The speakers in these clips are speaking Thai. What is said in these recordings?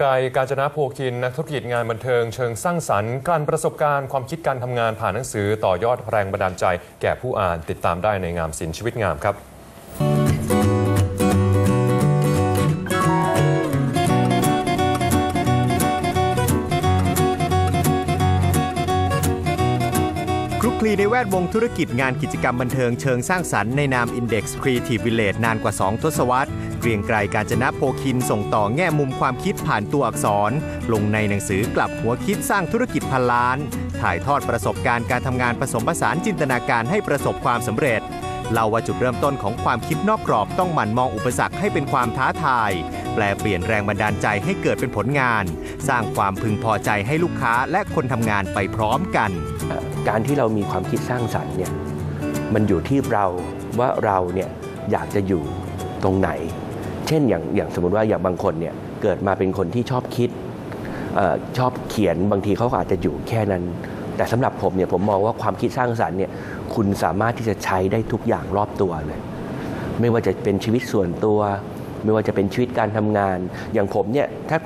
ไกร กาญจนาโพคิน นักธุรกิจงานบันเทิงเชิงสร้างสรรค์การประสบการณ์ความคิดการทำงานผ่านหนังสือต่อยอดแรงบันดาลใจ แก่ผู้อ่านติดตามได้ในงามศิลป์ชีวิตงามครับ คลีในแวดวงธุรกิจงานกิจกรรมบันเทิงเชิงสร้างสรรค์ในนาม Index Creative Village นานกว่า 2 ทศวรรษ เกรียงไกรการจนะโพคินส่งต่อแง่มุมความคิดผ่านตัวอักษร ลงในหนังสือกลับหัวคิดสร้างธุรกิจพันล้าน ถ่ายทอดประสบการณ์การทำงานผสมผสานจินตนาการให้ประสบความสำเร็จ เล่าว่าจุดเริ่มต้นของความคิดนอกกรอบต้องหมั่นมองอุปสรรคให้เป็นความท้าทาย แปลเปลี่ยนแรงบันดาลใจให้เกิดเป็นผลงาน สร้างความพึงพอใจให้ลูกค้าและคนทำงานไปพร้อมกัน การที่เรามีความคิดสร้างสรรค์เนี่ยมันอยู่ที่เราว่าเราเนี่ยอยากจะอยู่ตรงไหน เช่นอย่างอย่างสมมติว่าอย่างบางคนเนี่ยเกิดมาเป็นคนที่ชอบคิดออชอบเขียนบางทีเขาอาจจะอยู่แค่นั้น แต่สำหรับผมเนี่ยผมมองว่าความคิดสร้างสรรค์เนี่ย คุณสามารถที่จะใช้ได้ทุกอย่างรอบตัวเลย ไม่ว่าจะเป็นชีวิตส่วนตัว ไม่ว่าจะเป็นชีวิตการทำงาน อย่างผมเนี่ยถ้า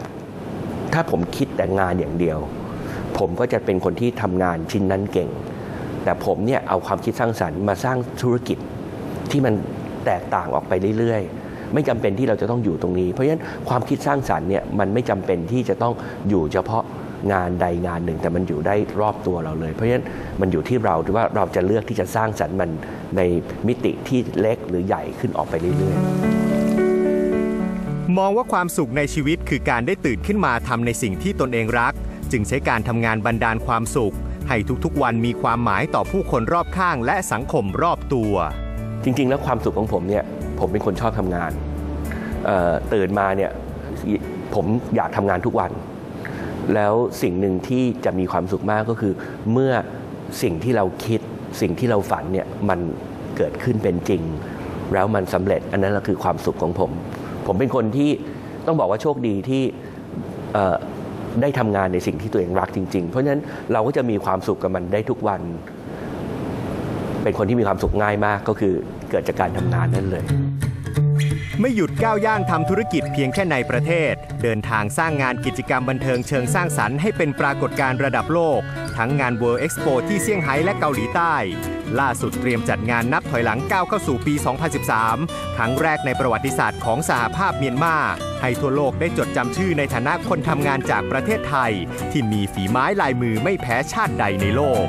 ถ้าผมคิดแต่งานอย่างเดียว ผมก็จะเป็นคนที่ทำงานชิ้นนั้นเก่ง แต่ผมเนี่ยเอาความคิดสร้างสรรค์มาสร้างธุรกิจที่มันแตกต่างออกไปเรื่อยๆ ไม่จำเป็นที่เราจะต้องอยู่ตรงนี้ เพราะฉะนั้นความคิดสร้างสรรค์เนี่ยมันไม่จำเป็นที่จะต้องอยู่เฉพาะ งานใดงานหนึ่ง แต่มันอยู่ได้รอบตัวเราเลย เพราะฉะนั้นมันอยู่ที่เราว่าเราจะเลือกที่จะสร้างสรรค์มันในมิติที่เล็กหรือใหญ่ขึ้นออกไปเรื่อยๆ มองว่าความสุขในชีวิตคือการได้ตื่นขึ้นมาทำในสิ่งที่ตนเองรัก จึงใช้การทำงานบันดาลความสุข ให้ทุกๆวันมีความหมายต่อผู้คนรอบข้าง และสังคมรอบตัว จริง ๆ แล้วความสุขของผมเนี่ยผมเป็นคนชอบทำงานเอ่อตื่นมาเนี่ยผมอยากทำงานทุกวัน แล้วสิ่งหนึ่งที่จะมีความสุขมากก็คือ เมื่อสิ่งที่เราคิด สิ่งที่เราฝันเนี่ยมันเกิดขึ้นเป็นจริง แล้วมันสำเร็จ อันนั้นแหละคือความสุขของผม ผมเป็นคนที่ต้องบอกว่าโชคดีที่ได้ทำงานในสิ่งที่ตัวเองรักจริง ๆ เพราะฉะนั้นเราก็จะมีความสุขกับมันได้ทุกวัน เป็นคนที่มีความสุขง่ายมากก็คือเกิดจากการทำงานนั่นเลย ไม่หยุดก้าวย่างทำธุรกิจเพียงแค่ในประเทศ เดินทางสร้างงานกิจกรรมบันเทิงเชิงสร้างสรรค์ให้เป็นปรากฏการณ์ระดับโลก ทั้งงาน World Expo ที่เซี่ยงไฮ้และเกาหลีใต้ ล่าสุดเตรียมจัดงานนับถอยหลังก้าวเข้าสู่ปี 2013 ครั้งแรกในประวัติศาสตร์ของสหภาพเมียนมา ให้ทั่วโลกได้จดจำชื่อในฐานะคนทำงานจากประเทศไทย ที่มีฝีไม้ลายมือไม่แพ้ชาติใดในโลก